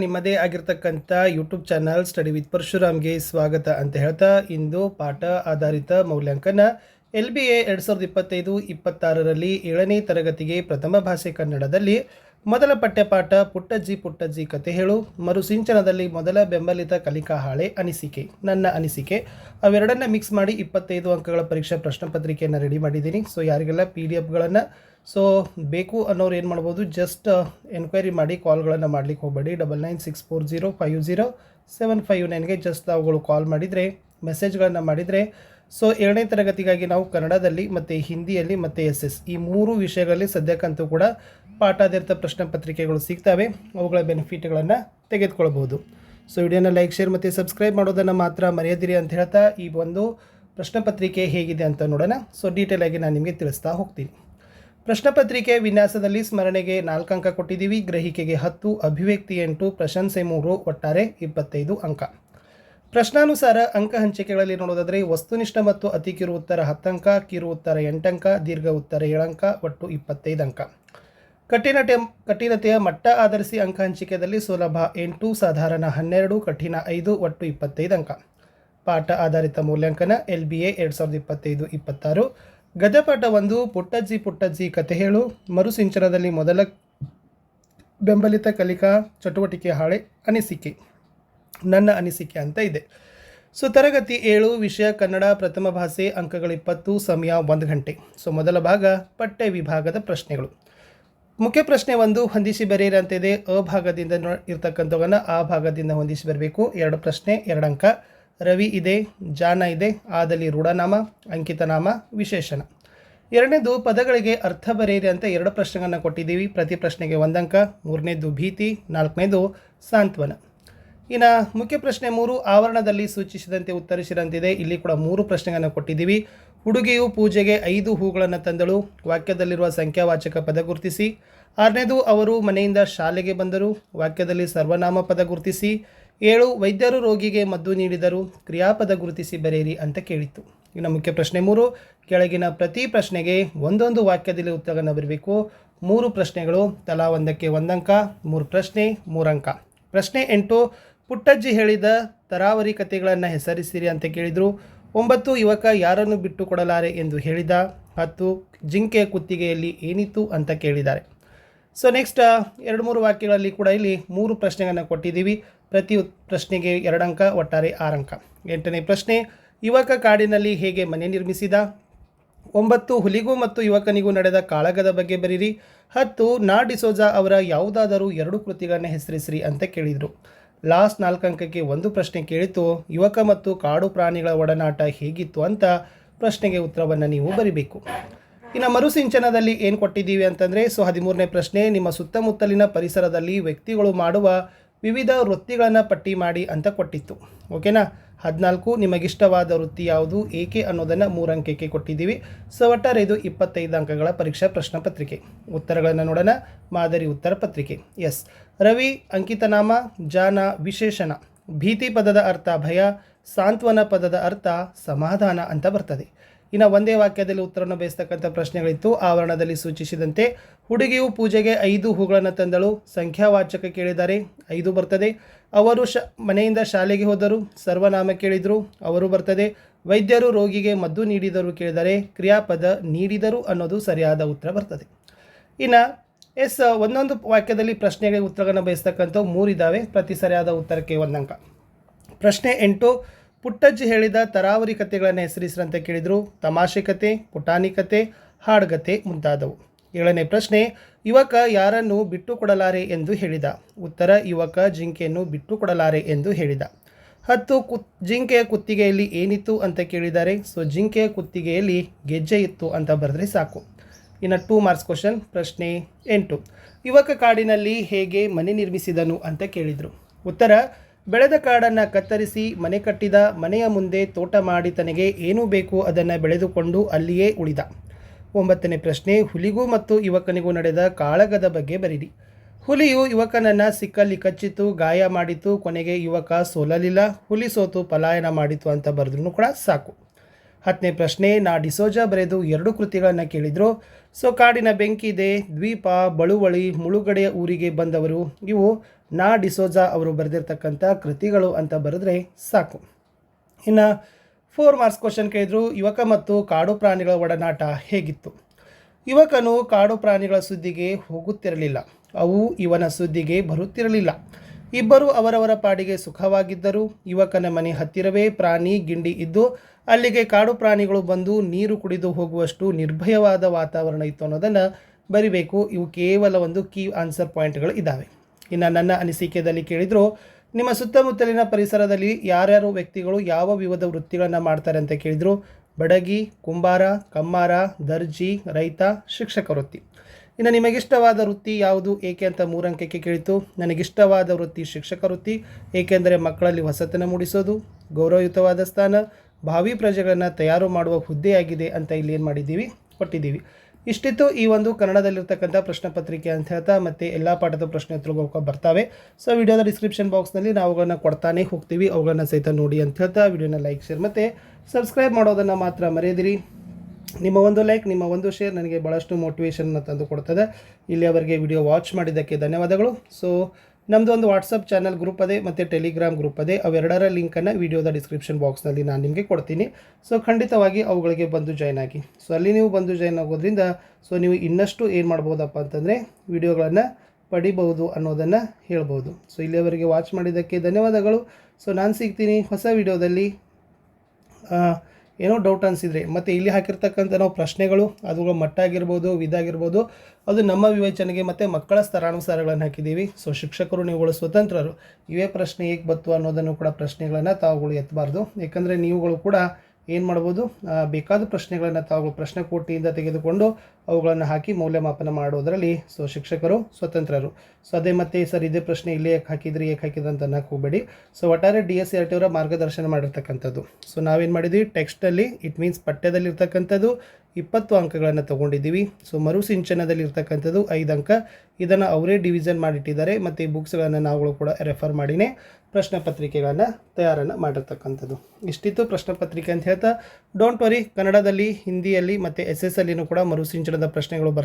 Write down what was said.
ನಿಮ್ಮದೇ ಆಗಿರ್ತಕ್ಕಂಥ YouTube channel study with ಪರಶುರಾಮ್ಗೆ ಸ್ವಾಗತ ಅಂತ ಹೇಳ್ತಾ ಇಂದು ಪಾಠ ಆಧಾರಿತ ಮೌಲ್ಯಾಂಕನ ಎಲ್ ಬಿ ಎ ಎರಡು ಸಾವಿರದ ಇಪ್ಪತ್ತೈದು, ಇಪ್ಪತ್ತಾರರಲ್ಲಿ ಏಳನೇ ತರಗತಿಗೆ ಪ್ರಥಮ ಭಾಷೆ ಕನ್ನಡದಲ್ಲಿ ಮೊದಲ ಪಠ್ಯಪಾಠ ಪುಟ್ಟಜ್ಜಿ ಪುಟ್ಟಜ್ಜಿ ಕತೆ ಹೇಳು. ಮರುಸಿಂಚನದಲ್ಲಿ ಮೊದಲ ಬೆಂಬಲಿತ ಕಲಿಕಾ ಹಾಳೆ ಅನಿಸಿಕೆ. ನನ್ನ ಅನಿಸಿಕೆ, ಅವೆರಡನ್ನ ಮಿಕ್ಸ್ ಮಾಡಿ ಇಪ್ಪತ್ತೈದು ಅಂಕಗಳ ಪರೀಕ್ಷಾ ಪ್ರಶ್ನೆ ಪತ್ರಿಕೆಯನ್ನು ರೆಡಿ ಮಾಡಿದ್ದೀನಿ. ಸೊ ಯಾರಿಗೆಲ್ಲ ಪಿ ಡಿ ಎಫ್ಗಳನ್ನು ಸೊ ಬೇಕು ಅನ್ನೋರು ಏನು ಮಾಡ್ಬೋದು? ಜಸ್ಟ್ ಎನ್ಕ್ವೈರಿ ಮಾಡಿ ಕಾಲ್ಗಳನ್ನು ಮಾಡ್ಲಿಕ್ಕೆ ಹೋಗಬೇಡಿ. Double nine six four zero five zero seven five ನೈನ್ಗೆ just ಅವುಗಳು ಕಾಲ್ ಮಾಡಿದರೆ ಮೆಸೇಜ್ಗಳನ್ನು ಮಾಡಿದರೆ ಸೊ ಎರಡನೇ ತರಗತಿಗಾಗಿ ನಾವು ಕನ್ನಡದಲ್ಲಿ ಮತ್ತು ಹಿಂದಿಯಲ್ಲಿ ಮತ್ತು ಎಸ್ ಎಸ್ ಈ ಮೂರು ವಿಷಯಗಳಲ್ಲಿ ಸದ್ಯಕ್ಕಂತೂ ಕೂಡ ಪಾಠಾಧಾರಿತ ಪ್ರಶ್ನೆ ಪತ್ರಿಕೆಗಳು ಸಿಗ್ತವೆ. ಅವುಗಳ ಬೆನಿಫಿಟ್ಗಳನ್ನು ತೆಗೆದುಕೊಳ್ಬೋದು. ಸೊ ವಿಡಿಯೋನ ಲೈಕ್ ಶೇರ್ ಮತ್ತು ಸಬ್ಸ್ಕ್ರೈಬ್ ಮಾಡೋದನ್ನು ಮಾತ್ರ ಮರೆಯದಿರಿ ಅಂತ ಹೇಳ್ತಾ ಈ ಒಂದು ಪ್ರಶ್ನೆ ಪತ್ರಿಕೆ ಹೇಗಿದೆ ಅಂತ ನೋಡೋಣ. ಸೊ ಡೀಟೇಲಾಗಿ ನಾನು ನಿಮಗೆ ತಿಳಿಸ್ತಾ ಹೋಗ್ತೀನಿ. ಪ್ರಶ್ನೆ ಪತ್ರಿಕೆ ವಿನ್ಯಾಸದಲ್ಲಿ ಸ್ಮರಣೆಗೆ ನಾಲ್ಕು ಅಂಕ ಕೊಟ್ಟಿದ್ದೀವಿ. ಗ್ರಹಿಕೆಗೆ ಹತ್ತು, ಅಭಿವ್ಯಕ್ತಿ ಎಂಟು, ಪ್ರಶಂಸೆ ಮೂರು, ಒಟ್ಟಾರೆ ಇಪ್ಪತ್ತೈದು ಅಂಕ. ಪ್ರಶ್ನಾನುಸಾರ ಅಂಕ ಹಂಚಿಕೆಗಳಲ್ಲಿ ನೋಡೋದಾದರೆ ವಸ್ತುನಿಷ್ಠ ಮತ್ತು ಅತಿ ಕಿರು ಉತ್ತರ ಹತ್ತಂಕ, ಕಿರು ಉತ್ತರ ಎಂಟಂಕ, ದೀರ್ಘ ಉತ್ತರ ಏಳಂಕ, ಒಟ್ಟು ಇಪ್ಪತ್ತೈದು ಅಂಕ. ಕಠಿಣತೆ ಕಠಿಣತೆಯ ಮಟ್ಟ ಆಧರಿಸಿ ಅಂಕ ಹಂಚಿಕೆಯಲ್ಲಿ ಸುಲಭ ಎಂಟು, ಸಾಧಾರಣ ಹನ್ನೆರಡು, ಕಠಿಣ ಐದು, ಒಟ್ಟು ಇಪ್ಪತ್ತೈದು ಅಂಕ. ಪಾಠ ಆಧಾರಿತ ಮೂಲ್ಯಾಂಕನ ಎಲ್ ಬಿ ಎ ಎರಡು ಸಾವಿರದ ಇಪ್ಪತ್ತೈದು, ಇಪ್ಪತ್ತಾರು. ಗದ್ಯಪಾಠ ಒಂದು ಪುಟ್ಟಜ್ಜಿ ಪುಟ್ಟಜ್ಜಿ ಕಥೆ ಹೇಳು. ಮರುಸಿಂಚನದಲ್ಲಿ ಮೊದಲ ಬೆಂಬಲಿತ ಕಲಿಕಾ ಚಟುವಟಿಕೆ ಹಾಳೆ ಅನಿಸಿಕೆ. ನನ್ನ ಅನಿಸಿಕೆ ಅಂತ ಇದೆ. ಸೊ ತರಗತಿ ಏಳು, ವಿಷಯ ಕನ್ನಡ, ಪ್ರಥಮ ಭಾಷೆ, ಅಂಕಗಳು ಇಪ್ಪತ್ತು, ಸಮಯ ಒಂದು ಗಂಟೆ. ಸೊ, ಮೊದಲ ಭಾಗ ಪಠ್ಯ ವಿಭಾಗದ ಪ್ರಶ್ನೆಗಳು. ಮುಖ್ಯ ಪ್ರಶ್ನೆ ಒಂದು, ಹೊಂದಿಸಿ ಬರೆಯಿರಿ ಅಂತ ಇದೆ ಅ ಭಾಗದಿಂದ ಇರ್ತಕ್ಕಂಥವನ್ನ ಆ ಭಾಗದಿಂದ ಹೊಂದಿಸಿ ಬರಬೇಕು. ಎರಡು ಪ್ರಶ್ನೆ ಎರಡು ಅಂಕ ರವಿ ಇದೆ, ಜಾನ ಇದೆ, ಆದಲ್ಲಿ ರೂಢನಾಮ, ಅಂಕಿತನಾಮ ವಿಶೇಷಣ ಎರಡನೇದು, ಪದಗಳಿಗೆ ಅರ್ಥ ಬರೆಯಿರಿ ಅಂತ ಎರಡು ಪ್ರಶ್ನೆಗಳನ್ನು ಕೊಟ್ಟಿದ್ದೀವಿ. ಪ್ರತಿ ಪ್ರಶ್ನೆಗೆ ಒಂದಂಕ, ಮೂರನೇದು ಭೀತಿ, ನಾಲ್ಕನೇದು ಸಾಂತ್ವನ. ಇನ್ನು ಮುಖ್ಯ ಪ್ರಶ್ನೆ ಮೂರು, ಆವರಣದಲ್ಲಿ ಸೂಚಿಸಿದಂತೆ ಉತ್ತರಿಸಿದಂತಿದೆ ಇಲ್ಲಿ ಕೂಡ ಮೂರು ಪ್ರಶ್ನೆಗಳನ್ನು ಕೊಟ್ಟಿದ್ದೀವಿ. ಹುಡುಗಿಯು ಪೂಜೆಗೆ ಐದು ಹೂಗಳನ್ನು ತಂದಳು. ವಾಕ್ಯದಲ್ಲಿರುವ ಸಂಖ್ಯಾವಾಚಕ ಪದ ಗುರುತಿಸಿ. ಆರನೇದು, ಅವರು ಮನೆಯಿಂದ ಶಾಲೆಗೆ ಬಂದರು. ವಾಕ್ಯದಲ್ಲಿ ಸರ್ವನಾಮ ಪದ ಗುರುತಿಸಿ. ಏಳು ವೈದ್ಯರು ರೋಗಿಗೆ ಮದ್ದು ನೀಡಿದರು ಕ್ರಿಯಾಪದ ಗುರುತಿಸಿ ಬರೆಯಿರಿ ಅಂತ ಕೇಳಿತ್ತು. ಇನ್ನು ಮುಖ್ಯ ಪ್ರಶ್ನೆ ಮೂರು, ಕೆಳಗಿನ ಪ್ರತಿ ಪ್ರಶ್ನೆಗೆ ಒಂದೊಂದು ವಾಕ್ಯದಲ್ಲಿ ಉತ್ತರವನ್ನು ಬರಬೇಕು. ಮೂರು ಪ್ರಶ್ನೆಗಳು, ತಲಾ ಒಂದಕ್ಕೆ ಒಂದಂಕ, ಮೂರು ಪ್ರಶ್ನೆ, ಮೂರಂಕ. ಪ್ರಶ್ನೆ ಎಂಟು, ಪುಟ್ಟಜ್ಜಿ ಹೇಳಿದ ತರಾವರಿ ಕಥೆಗಳನ್ನು ಹೆಸರಿಸಿರಿ ಅಂತ ಕೇಳಿದರು. ಒಂಬತ್ತು, ಯುವಕ ಯಾರನ್ನು ಬಿಟ್ಟು ಕೊಡಲಾರೆ ಎಂದು ಹೇಳಿದ. ಹತ್ತು, ಜಿಂಕೆ ಕುತ್ತಿಗೆಯಲ್ಲಿ ಏನಿತ್ತು ಅಂತ ಕೇಳಿದ್ದಾರೆ. ಸೊ ನೆಕ್ಸ್ಟ್ ಎರಡು ಮೂರು ವಾಕ್ಯಗಳಲ್ಲಿ ಕೂಡ ಇಲ್ಲಿ ಮೂರು ಪ್ರಶ್ನೆಗಳನ್ನು ಕೊಟ್ಟಿದ್ದೀವಿ. ಪ್ರತಿ ಪ್ರಶ್ನೆಗೆ ಎರಡು ಅಂಕ, ಒಟ್ಟಾರೆ ಆರು ಅಂಕ. ಎಂಟನೇ ಪ್ರಶ್ನೆ, ಯುವಕ ಕಾಡಿನಲ್ಲಿ ಹೇಗೆ ಮನೆ ನಿರ್ಮಿಸಿದ? ಒಂಬತ್ತು, ಹುಲಿಗೂ ಮತ್ತು ಯುವಕನಿಗೂ ನಡೆದ ಕಾಳಗದ ಬಗ್ಗೆ ಬರೀರಿ. ಹತ್ತು ನಾ ಡಿಸೋಜಾ ಅವರ ಯಾವುದಾದರೂ ಎರಡು ಕೃತಿಗಳನ್ನ ಹೆಸರಿಸಿರಿ ಅಂತ ಕೇಳಿದರು. ಲಾಸ್ಟ್ ನಾಲ್ಕು ಅಂಕಕ್ಕೆ ಒಂದು ಪ್ರಶ್ನೆ ಕೇಳಿತು. ಯುವಕ ಮತ್ತು ಕಾಡು ಪ್ರಾಣಿಗಳ ಒಡನಾಟ ಹೇಗಿತ್ತು ಅಂತ ಪ್ರಶ್ನೆಗೆ ಉತ್ತರವನ್ನು ನೀವು ಬರಿಬೇಕು. ಇನ್ನು ಮರುಸಿಂಚನದಲ್ಲಿ ಏನು ಕೊಟ್ಟಿದ್ದೀವಿ ಅಂತಂದರೆ, ಸೊ ಹದಿಮೂರನೇ ಪ್ರಶ್ನೆ, ನಿಮ್ಮ ಸುತ್ತಮುತ್ತಲಿನ ಪರಿಸರದಲ್ಲಿ ವ್ಯಕ್ತಿಗಳು ಮಾಡುವ ವಿವಿಧ ವೃತ್ತಿಗಳನ್ನು ಪಟ್ಟಿ ಮಾಡಿ ಅಂತ ಕೊಟ್ಟಿತ್ತು. ಓಕೆನಾ? ಹದಿನಾಲ್ಕು ನಿಮಗಿಷ್ಟವಾದ ವೃತ್ತಿ ಯಾವುದು? ಏಕೆ ಅನ್ನೋದನ್ನು ಮೂರು ಅಂಕಕ್ಕೆ ಕೊಟ್ಟಿದ್ದೀವಿ. ಸೊ, ಒಟ್ಟಾರೆ ಇದು ಇಪ್ಪತ್ತೈದು ಅಂಕಗಳ ಪರೀಕ್ಷಾ ಪ್ರಶ್ನೆ ಪತ್ರಿಕೆ. ಉತ್ತರಗಳನ್ನು ನೋಡೋಣ. ಮಾದರಿ ಉತ್ತರ ಪತ್ರಿಕೆ. ಎಸ್. ರವಿ, ಅಂಕಿತನಾಮ, ಜಾನ, ವಿಶೇಷಣ. ಭೀತಿ ಪದದ ಅರ್ಥ ಭಯ, ಸಾಂತ್ವನ ಪದದ ಅರ್ಥ ಸಮಾಧಾನ ಅಂತ ಬರ್ತದೆ. ಇನ್ನು ಒಂದೇ ವಾಕ್ಯದಲ್ಲಿ ಉತ್ತರವನ್ನು ಬಯಸ್ತಕ್ಕಂಥ ಪ್ರಶ್ನೆಗಳಿತ್ತು. ಆವರಣದಲ್ಲಿ ಸೂಚಿಸಿದಂತೆ ಹುಡುಗಿಯು ಪೂಜೆಗೆ ಐದು ಹೂಗಳನ್ನು ತಂದಳು. ಸಂಖ್ಯಾವಾಚಕ ಕೇಳಿದ್ದಾರೆ, ಐದು ಬರ್ತದೆ. ಅವರು ಶ, ಮನೆಯಿಂದ ಶಾಲೆಗೆ ಹೋದರು, ಸರ್ವನಾಮ ಕೇಳಿದರು, ಅವರು ಬರ್ತದೆ. ವೈದ್ಯರು ರೋಗಿಗೆ ಮದ್ದು ನೀಡಿದರು ಕೇಳಿದರೆ, ಕ್ರಿಯಾಪದ ನೀಡಿದರು ಅನ್ನೋದು ಸರಿಯಾದ ಉತ್ತರ ಬರ್ತದೆ. ಇನ್ನು ಎಸ್, ಒಂದೊಂದು ವಾಕ್ಯದಲ್ಲಿ ಪ್ರಶ್ನೆಗಳಿಗೆ ಉತ್ತರಗಳನ್ನು ಬಯಸ್ತಕ್ಕಂಥವು ಮೂರಿದ್ದಾವೆ ಪ್ರತಿ ಸರಿಯಾದ ಉತ್ತರಕ್ಕೆ ಒಂದಂಕ. ಪ್ರಶ್ನೆ ಎಂಟು ಪುಟ್ಟಜ್ಜಿ ಹೇಳಿದ ತರಾವರಿ ಕಥೆಗಳನ್ನು ಹೆಸರಿಸಿದಂತೆ ಕೇಳಿದರು. ತಮಾಷೆ ಕತೆ, ಪುಟಾಣಿ ಕತೆ ಹಾಡುಗತೆ ಮುಂತಾದವು. ಏಳನೇ ಪ್ರಶ್ನೆ, ಯುವಕ ಯಾರನ್ನು ಬಿಟ್ಟು ಕೊಡಲಾರೆ ಎಂದು ಹೇಳಿದ? ಉತ್ತರ, ಯುವಕ ಜಿಂಕೆಯನ್ನು ಬಿಟ್ಟು ಕೊಡಲಾರೆ ಎಂದು ಹೇಳಿದ. ಹತ್ತು ಕುತ್ ಜಿಂಕೆಯ ಕುತ್ತಿಗೆಯಲ್ಲಿ ಏನಿತ್ತು ಅಂತ ಕೇಳಿದ್ದಾರೆ? ಸೊ, ಜಿಂಕೆಯ ಕುತ್ತಿಗೆಯಲ್ಲಿ ಗೆಜ್ಜೆ ಇತ್ತು ಅಂತ ಬರೆದ್ರೆ ಸಾಕು. ಇನ್ನು ಟೂ ಮಾರ್ಕ್ಸ್ ಕ್ವಶನ್ ಪ್ರಶ್ನೆ ಎಂಟು. ಯುವಕ ಕಾಡಿನಲ್ಲಿ ಹೇಗೆ ಮನೆ ನಿರ್ಮಿಸಿದನು ಅಂತ ಕೇಳಿದರು. ಉತ್ತರ ಬೆಳೆದ ಕಾಡನ್ನು ಕತ್ತರಿಸಿ ಮನೆ ಕಟ್ಟಿದ ಮನೆಯ ಮುಂದೆ ತೋಟ ಮಾಡಿ ತನಗೆ ಏನು ಬೇಕು ಅದನ್ನು ಬೆಳೆದುಕೊಂಡು ಅಲ್ಲಿಯೇ ಉಳಿದ. ಒಂಬತ್ತನೇ ಪ್ರಶ್ನೆ, ಹುಲಿಗೂ ಮತ್ತು ಯುವಕನಿಗೂ ನಡೆದ ಕಾಳಗದ ಬಗ್ಗೆ ಬರೀರಿ. ಹುಲಿಯು ಯುವಕನನ್ನು ಸಿಕ್ಕಲ್ಲಿ ಕಚ್ಚಿತು ಗಾಯ ಮಾಡಿತು ಕೊನೆಗೆ ಯುವಕ ಸೋಲಲಿಲ್ಲ, ಹುಲಿ ಸೋತು ಪಲಾಯನ ಮಾಡಿತು ಅಂತ ಬರೆದ್ರೂ ಕೂಡ ಸಾಕು. ಹತ್ತನೇ ಪ್ರಶ್ನೆ, ನಾ ಡಿಸೋಜ ಬರೆದು ಎರಡು ಕೃತಿಗಳನ್ನು ಕೇಳಿದರು. ಸೊ, ಕಾಡಿನ ಬೆಂಕಿ ಇದೆ, ದ್ವೀಪ, ಬಳುವಳಿ ಮುಳುಗಡೆಯ ಊರಿಗೆ ಬಂದವರು, ಇವು ನಾ ಡಿಸೋಜ ಅವರು ಬರೆದಿರ್ತಕ್ಕಂಥ ಕೃತಿಗಳು ಅಂತ ಬರೆದ್ರೆ ಸಾಕು. ಇನ್ನು ಫೋರ್ ಮಾರ್ಕ್ಸ್ ಕ್ವಶನ್ ಕೇಳಿದ್ರು, ಯುವಕ ಮತ್ತು ಕಾಡು ಪ್ರಾಣಿಗಳ ಒಡನಾಟ ಹೇಗಿತ್ತು? ಯುವಕನು ಕಾಡು ಪ್ರಾಣಿಗಳ ಸುದ್ದಿಗೆ ಹೋಗುತ್ತಿರಲಿಲ್ಲ. ಅವು ಇವನ ಸುದ್ದಿಗೆ ಬರುತ್ತಿರಲಿಲ್ಲ. ಇಬ್ಬರು ಅವರವರ ಪಾಡಿಗೆ ಸುಖವಾಗಿದ್ದರು. ಯುವಕನ ಮನೆ ಹತ್ತಿರವೇ ಪ್ರಾಣಿ, ಗಿಂಡಿ ಇದ್ದು ಅಲ್ಲಿಗೆ ಕಾಡು ಪ್ರಾಣಿಗಳು ಬಂದು ನೀರು ಕುಡಿದು ಹೋಗುವಷ್ಟು ನಿರ್ಭಯವಾದ ವಾತಾವರಣ ಇತ್ತು ಅನ್ನೋದನ್ನು ಬರಿಬೇಕು. ಇವು ಕೇವಲ ಒಂದು ಕೀ ಆನ್ಸರ್ ಪಾಯಿಂಟ್ಗಳು ಇದ್ದಾವೆ. ಇನ್ನು ನನ್ನ ಅನಿಸಿಕೆಯಲ್ಲಿ ಕೇಳಿದ್ರು, ನಿಮ್ಮ ಸುತ್ತಮುತ್ತಲಿನ ಪರಿಸರದಲ್ಲಿ ಯಾರ್ಯಾರು ವ್ಯಕ್ತಿಗಳು ಯಾವ ವಿವಿಧ ವೃತ್ತಿಗಳನ್ನು ಮಾಡ್ತಾರೆ ಅಂತ ಕೇಳಿದ್ರು. ಬಡಗಿ, ಕುಂಬಾರ, ಕಮ್ಮಾರ, ದರ್ಜಿ, ರೈತ, ಶಿಕ್ಷಕ ವೃತ್ತಿ. ಇನ್ನು ನಿಮಗಿಷ್ಟವಾದ ವೃತ್ತಿ ಯಾವುದು? ಏಕೆ ಅಂತ ಮೂರಂಕಕ್ಕೆ ಕೇಳಿತು. ನನಗಿಷ್ಟವಾದ ವೃತ್ತಿ ಶಿಕ್ಷಕ ವೃತ್ತಿ, ಏಕೆಂದರೆ ಮಕ್ಕಳಲ್ಲಿ ಹೊಸತನ ಮೂಡಿಸೋದು, ಗೌರವಯುತವಾದ ಸ್ಥಾನ, ಭಾವಿ ಪ್ರಜೆಗಳನ್ನು ತಯಾರು ಮಾಡುವ ಹುದ್ದೆಯಾಗಿದೆ ಅಂತ ಇಲ್ಲಿ ಏನು ಮಾಡಿದ್ದೀವಿ? ಕೊಟ್ಟಿದ್ದೀವಿ. ಇಷ್ಟಿತ್ತು ಈ ಒಂದು ಕನ್ನಡದಲ್ಲಿರ್ತಕ್ಕಂಥ ಪ್ರಶ್ನೆ ಪತ್ರಿಕೆ ಅಂತ ಹೇಳ್ತಾ ಮತ್ತೆ ಎಲ್ಲ ಪಾಠದ ಪ್ರಶ್ನೆ ಉತ್ತರಗಳು ಬರ್ತಾವೆ. ಸೊ ವಿಡಿಯೋದ ಡಿಸ್ಕ್ರಿಪ್ಷನ್ ಬಾಕ್ಸ್ನಲ್ಲಿ ನಾವು ಅವುಗಳನ್ನ ಕೊಡ್ತಾನೆ ಹೋಗ್ತೀವಿ. ಅವುಗಳನ್ನ ಸಹಿತ ನೋಡಿ ಅಂತ ಹೇಳ್ತಾ ವಿಡಿಯೋನ ಲೈಕ್ ಶೇರ್ ಮತ್ತು ಸಬ್ಸ್ಕ್ರೈಬ್ ಮಾಡೋದನ್ನು ಮಾತ್ರ ಮರೆಯದಿರಿ. ನಿಮ್ಮ ಒಂದು ಲೈಕ್, ನಿಮ್ಮ ಒಂದು ಶೇರ್ ನನಗೆ ಭಾಳಷ್ಟು ಮೋಟಿವೇಶನ್ನ ತಂದು ಕೊಡ್ತದೆ. ಇಲ್ಲಿಯವರೆಗೆ ವಿಡಿಯೋ ವಾಚ್ ಮಾಡಿದ್ದಕ್ಕೆ ಧನ್ಯವಾದಗಳು. ಸೊ ನಮ್ಮದು ಒಂದು ವಾಟ್ಸಪ್ ಚಾನಲ್ ಗ್ರೂಪ್ ಅದೇ, ಮತ್ತು ಟೆಲಿಗ್ರಾಮ್ ಗ್ರೂಪ್ ಅದೇ. ಅವೆರಡರ ಲಿಂಕನ್ನು ವಿಡಿಯೋದ ಡಿಸ್ಕ್ರಿಪ್ಷನ್ ಬಾಕ್ಸ್ನಲ್ಲಿ ನಾನು ನಿಮಗೆ ಕೊಡ್ತೀನಿ. ಸೊ ಖಂಡಿತವಾಗಿ ಅವುಗಳಿಗೆ ಬಂದು ಜಾಯ್ನ್ ಆಗಿ. ಸೊ ಅಲ್ಲಿ ನೀವು ಬಂದು ಜಾಯ್ನ್ ಆಗೋದ್ರಿಂದ ಸೊ ನೀವು ಇನ್ನಷ್ಟು ಏನು ಮಾಡ್ಬೋದಪ್ಪ ಅಂತಂದರೆ ವಿಡಿಯೋಗಳನ್ನು ಪಡಿಬಹುದು ಅನ್ನೋದನ್ನು ಹೇಳ್ಬೋದು. ಸೊ ಇಲ್ಲಿಯವರೆಗೆ ವಾಚ್ ಮಾಡಿದ್ದಕ್ಕೆ ಧನ್ಯವಾದಗಳು. ಸೊ ನಾನು ಸಿಗ್ತೀನಿ ಹೊಸ ವಿಡಿಯೋದಲ್ಲಿ ಏನೋ ಡೌಟ್ ಅನಿಸಿದರೆ, ಮತ್ತು ಇಲ್ಲಿ ಹಾಕಿರ್ತಕ್ಕಂಥ ನಾವು ಪ್ರಶ್ನೆಗಳು ಅದು ಮಟ್ಟ ಆಗಿರ್ಬೋದು, ವಿಧ ಆಗಿರ್ಬೋದು, ಅದು ನಮ್ಮ ವಿವೇಚನೆಗೆ ಮತ್ತು ಮಕ್ಕಳ ಸ್ತರಾನುಸಾರಗಳನ್ನು ಹಾಕಿದ್ದೀವಿ. ಸೊ ಶಿಕ್ಷಕರು ನೀವುಗಳು ಸ್ವತಂತ್ರರು. ಇವೇ ಪ್ರಶ್ನೆ ಹೇಗೆ ಬತ್ತು ಅನ್ನೋದನ್ನು ಕೂಡ ಪ್ರಶ್ನೆಗಳನ್ನು ತಾವುಗಳು ಎತ್ತಬಾರ್ದು ಯಾಕಂದರೆ ನೀವುಗಳು ಕೂಡ ಏನು ಮಾಡ್ಬೋದು ಬೇಕಾದ ಪ್ರಶ್ನೆಗಳನ್ನು ತಾವು ಪ್ರಶ್ನೆ ಕೋಟಿಯಿಂದ ತೆಗೆದುಕೊಂಡು ಅವುಗಳನ್ನು ಹಾಕಿ ಮೌಲ್ಯಮಾಪನ ಮಾಡೋದರಲ್ಲಿ ಸೊ ಶಿಕ್ಷಕರು ಸ್ವತಂತ್ರರು. ಸೊ ಅದೇ ಮತ್ತೆ ಸರ್, ಇದೇ ಪ್ರಶ್ನೆ ಇಲ್ಲೇ ಯಾಕೆ ಹಾಕಿದ್ರಿ ಯಾಕೆ ಹಾಕಿದ್ರಿ ಅಂತ ಅನ್ನಕ್ಕೆ ಹೋಗಬೇಡಿ. ಸೊ ಒಟ್ಟಾರೆ ಡಿ ಎಸ್ ಆರ್ ಟಿ ಅವರ ಮಾರ್ಗದರ್ಶನ ಮಾಡಿರ್ತಕ್ಕಂಥದ್ದು. ಸೊ ನಾವೇನು ಮಾಡಿದ್ವಿ, ಟೆಕ್ಸ್ಟಲ್ಲಿ, ಇಟ್ ಮೀನ್ಸ್ ಪಠ್ಯದಲ್ಲಿರ್ತಕ್ಕಂಥದ್ದು, ಇಪ್ಪತ್ತು ಅಂಕಗಳನ್ನು ತೊಗೊಂಡಿದ್ದೀವಿ. ಸೊ ಮರುಸಿಂಚನದಲ್ಲಿ ಇರ್ತಕ್ಕಂಥದ್ದು ಐದು ಅಂಕ. ಇದನ್ನು ಅವರೇ ಡಿವಿಷನ್ ಮಾಡಿಟ್ಟಿದ್ದಾರೆ. ಮತ್ತು ಈ ಬುಕ್ಸ್ಗಳನ್ನು ನಾವುಗಳು ಕೂಡ ರೆಫರ್ ಮಾಡಿನೇ ಪ್ರಶ್ನೆ ಪತ್ರಿಕೆಗಳನ್ನು ತಯಾರನ್ನು ಮಾಡಿರ್ತಕ್ಕಂಥದ್ದು. ಇಷ್ಟಿತ್ತು ಪ್ರಶ್ನೆ ಪತ್ರಿಕೆ ಅಂತ ಹೇಳ್ತಾ. ಡೋಂಟ್ ವರಿ ಕನ್ನಡದಲ್ಲಿ, ಹಿಂದಿಯಲ್ಲಿ ಮತ್ತು ಎಸ್ ಎಸ್ ಅಲ್ಲಿನೂ ಕೂಡ ಪ್ರಶ್ನೆಗಳು ಬರ್ತವೆ